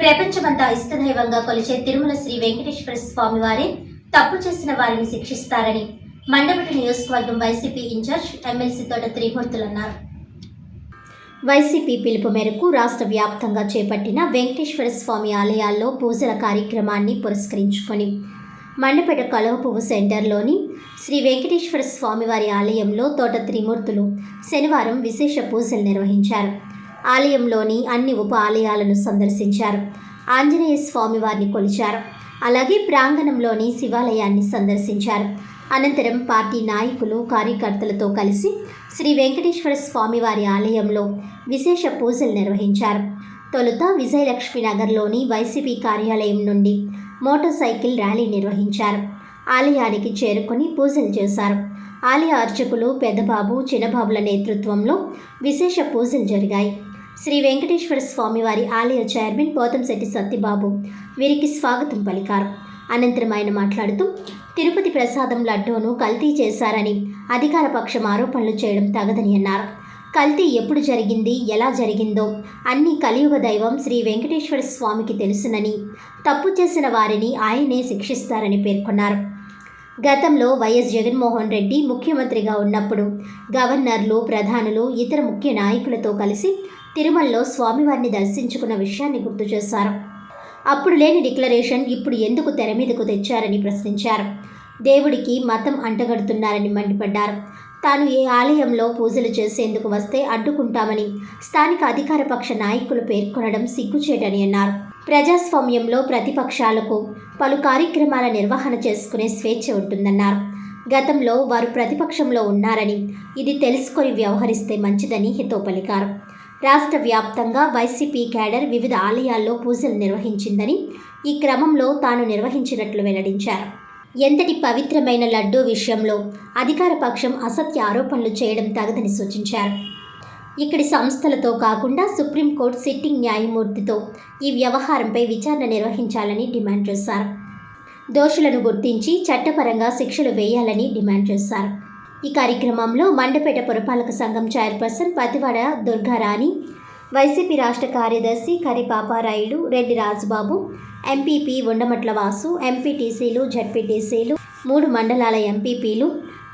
ప్రపంచమంతా ఇష్టదైవంగా కొలిచే తిరుమల శ్రీ వెంకటేశ్వర స్వామి వారే తప్పు చేసిన వారిని శిక్షిస్తారని మండపటి నియోజకవర్గం వైసీపీ ఇన్ఛార్జ్ ఎమ్మెల్సీ తోట త్రిమూర్తులు అన్నారు. వైసీపీ పిలుపు మేరకు రాష్ట్ర వ్యాప్తంగా చేపట్టిన వెంకటేశ్వర స్వామి ఆలయాల్లో పూజల కార్యక్రమాన్ని పురస్కరించుకొని మండపేట కలువ పువ్వు సెంటర్లోని శ్రీ వెంకటేశ్వర స్వామివారి ఆలయంలో తోట త్రిమూర్తులు శనివారం విశేష పూజలు నిర్వహించారు. ఆలయంలోని అన్ని ఉప ఆలయాలను సందర్శించారు. ఆంజనేయ స్వామివారిని కొలిచారు. అలాగే ప్రాంగణంలోని శివాలయాన్ని సందర్శించారు. అనంతరం పార్టీ నాయకులు కార్యకర్తలతో కలిసి శ్రీ వెంకటేశ్వర స్వామివారి ఆలయంలో విశేష పూజలు నిర్వహించారు. తొలుత విజయలక్ష్మి నగర్లోని వైసీపీ కార్యాలయం నుండి మోటార్ సైకిల్ ర్యాలీ నిర్వహించారు. ఆలయానికి చేరుకొని పూజలు చేశారు. ఆలయ అర్చకులు పెద్దబాబు చిన్నబాబుల నేతృత్వంలో విశేష పూజలు జరిగాయి. శ్రీ వెంకటేశ్వర స్వామివారి ఆలయ చైర్మన్ పోతంశెట్టి సత్యబాబు. వీరికి స్వాగతం పలికారు. అనంతరం ఆయన మాట్లాడుతూ తిరుపతి ప్రసాదం లడ్డూను కల్తీ చేశారని అధికార పక్షం ఆరోపణలు చేయడం తగదని అన్నారు. కల్తీ ఎప్పుడు జరిగింది ఎలా జరిగిందో అన్ని కలియుగ దైవం శ్రీ వెంకటేశ్వర స్వామికి తెలుసునని తప్పు చేసిన వారిని ఆయనే శిక్షిస్తారని పేర్కొన్నారు. గతంలో వైఎస్ జగన్మోహన్ రెడ్డి ముఖ్యమంత్రిగా ఉన్నప్పుడు గవర్నర్లు ప్రధానులు ఇతర ముఖ్య నాయకులతో కలిసి తిరుమలలో స్వామివారిని దర్శించుకున్న విషయాన్ని గుర్తు చేశారు. అప్పుడు లేని డిక్లరేషన్ ఇప్పుడు ఎందుకు తెర మీదకు తెచ్చారని ప్రశ్నించారు. దేవుడికి మతం అంటగడుతున్నారని మండిపడ్డారు. తాను ఏ ఆలయంలో పూజలు చేసేందుకు వస్తే అడ్డుకుంటామని స్థానిక అధికార పక్ష నాయకులు పేర్కొనడం సిగ్గుచేటని అన్నారు. ప్రజాస్వామ్యంలో ప్రతిపక్షాలకు పలు కార్యక్రమాల నిర్వహణ చేసుకునే స్వేచ్ఛ ఉంటుందన్నారు. గతంలో వారు ప్రతిపక్షంలో ఉన్నారని ఇది తెలుసుకొని వ్యవహరిస్తే మంచిదని హితో పలికారు. రాష్ట్ర వ్యాప్తంగా వైసీపీ క్యాడర్ వివిధ ఆలయాల్లో పూజలు నిర్వహించిందని ఈ క్రమంలో తాను నిర్వహించినట్లు వెల్లడించారు. ఎంతటి పవిత్రమైన లడ్డూ విషయంలో అధికార పక్షం అసత్య ఆరోపణలు చేయడం తగదని సూచించారు. ఇక్కడి సంస్థలతో కాకుండా సుప్రీంకోర్టు సిట్టింగ్ న్యాయమూర్తితో ఈ వ్యవహారంపై విచారణ నిర్వహించాలని డిమాండ్ చేశారు. దోషులను గుర్తించి చట్టపరంగా శిక్షలు వేయాలని డిమాండ్ చేశారు. ఈ కార్యక్రమంలో మండపేట పురపాలక సంఘం చైర్పర్సన్ పతివాడ దుర్గారాణి వైసీపీ రాష్ట్ర కార్యదర్శి కరిపాపారాయులు రెడ్డి రాజుబాబు ఎంపీపీ ఉండమట్ల వాసు ఎంపీటీసీలు జడ్పీటీసీలు మూడు మండలాల ఎంపీపీలు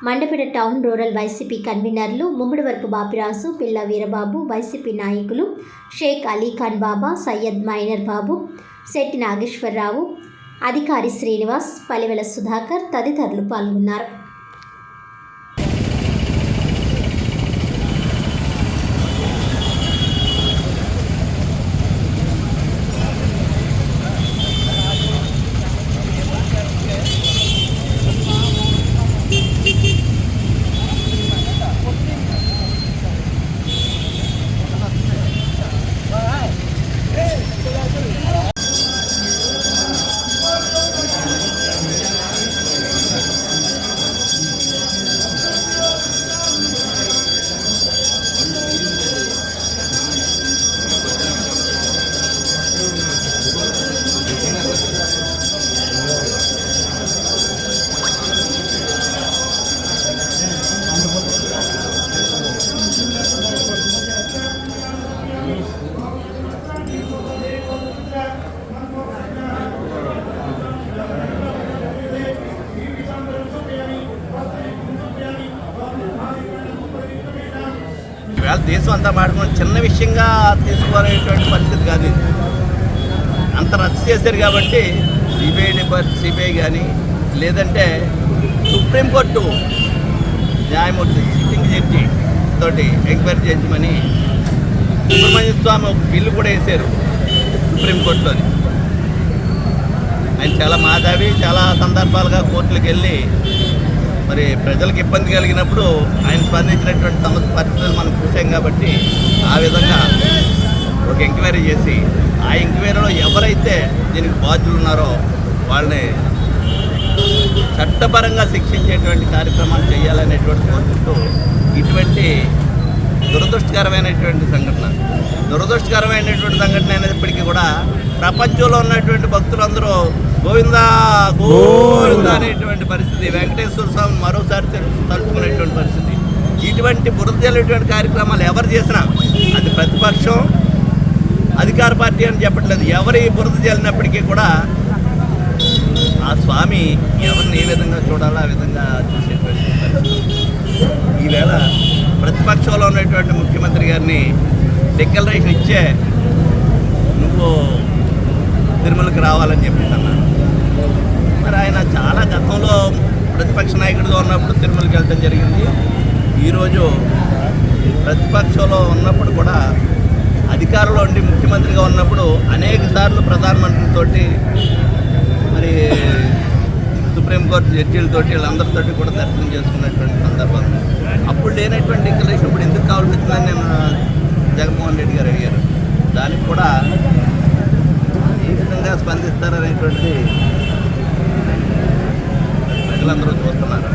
మండపేట టౌన్ రూరల్ వైసీపీ కన్వీనర్లు ముమ్మడివరపు బాపిరాజు పిల్ల వీరబాబు వైసీపీ నాయకులు షేక్ అలీ ఖాన్ బాబా సయ్యద్ మైనర్ బాబు శెట్టి నాగేశ్వరరావు అధికారి శ్రీనివాస్ పలివెల సుధాకర్ తదితరులు పాల్గొన్నారు. దేశం అంతా మాడుకుని చిన్న విషయంగా తీసుకోవాలనేటువంటి పరిస్థితి కాదు ఇది. అంత రద్దు చేశారు కాబట్టి సిబిఐ డిపార్ట్ సిబిఐ కానీ లేదంటే సుప్రీంకోర్టు న్యాయమూర్తి సిట్టింగ్ జడ్జి తోటి ఎంక్వైరీ చేయించమని సుబ్రహ్మణ్య స్వామి ఒక బిల్లు కూడా వేశారు సుప్రీంకోర్టులోని. ఆయన చాలా మాధావి చాలా సందర్భాలుగా కోర్టులకు వెళ్ళి మరి ప్రజలకు ఇబ్బంది కలిగినప్పుడు ఆయన స్పందించినటువంటి సమస్య పరిస్థితులు మనం చూసాం కాబట్టి ఆ విధంగా ఒక ఎంక్వైరీ చేసి ఆ ఎంక్వైరీలో ఎవరైతే దీనికి బాధ్యులు ఉన్నారో వాళ్ళని చట్టపరంగా శిక్షించేటువంటి కార్యక్రమాలు చేయాలనేటువంటి కోరుకుంటూ ఇటువంటి దురదృష్టకరమైనటువంటి సంఘటన. దురదృష్టకరమైనటువంటి సంఘటన అయినప్పటికీ కూడా ప్రపంచంలో ఉన్నటువంటి భక్తులందరూ గోవిందా గోవింద అనేటువంటి పరిస్థితి వెంకటేశ్వర స్వామి మరోసారి తలుచుకునేటువంటి పరిస్థితి. ఇటువంటి బురదజల్లేటువంటి కార్యక్రమాలు ఎవరు చేసినా అది ప్రతిపక్షం అధికార పార్టీ అని చెప్పట్లేదు. ఎవరి బురద జల్లినప్పటికీ కూడా ఆ స్వామి ఎవరిని ఏ విధంగా చూడాలో ఆ విధంగా చూసేటువంటి ఈవేళ ప్రతిపక్షంలో ఉన్నటువంటి ముఖ్యమంత్రి గారిని డిక్లరేషన్ ఇచ్చే నువ్వు తిరుమలకి రావాలని చెప్తున్నాను మరి ఆయన చాలా గతంలో ప్రతిపక్ష నాయకుడిగా ఉన్నప్పుడు తిరుమలకి వెళ్ళడం జరిగింది. ఈరోజు ప్రతిపక్షంలో ఉన్నప్పుడు కూడా అధికారంలో ఉండి ముఖ్యమంత్రిగా ఉన్నప్పుడు అనేక సార్లు ప్రధానమంత్రితో మరి సుప్రీంకోర్టు జడ్జీలతో వీళ్ళందరితోటి కూడా దర్శనం చేసుకున్నటువంటి సందర్భం. అప్పుడు లేనటువంటి డిక్లరేషన్ ఇప్పుడు ఎందుకు కావాల్సి వచ్చిందని నేను జగన్మోహన్ రెడ్డి గారు అడిగారు. దానికి కూడా విధంగా స్పందిస్తారనేటువంటిది ప్రజలందరూ చూస్తున్నారు.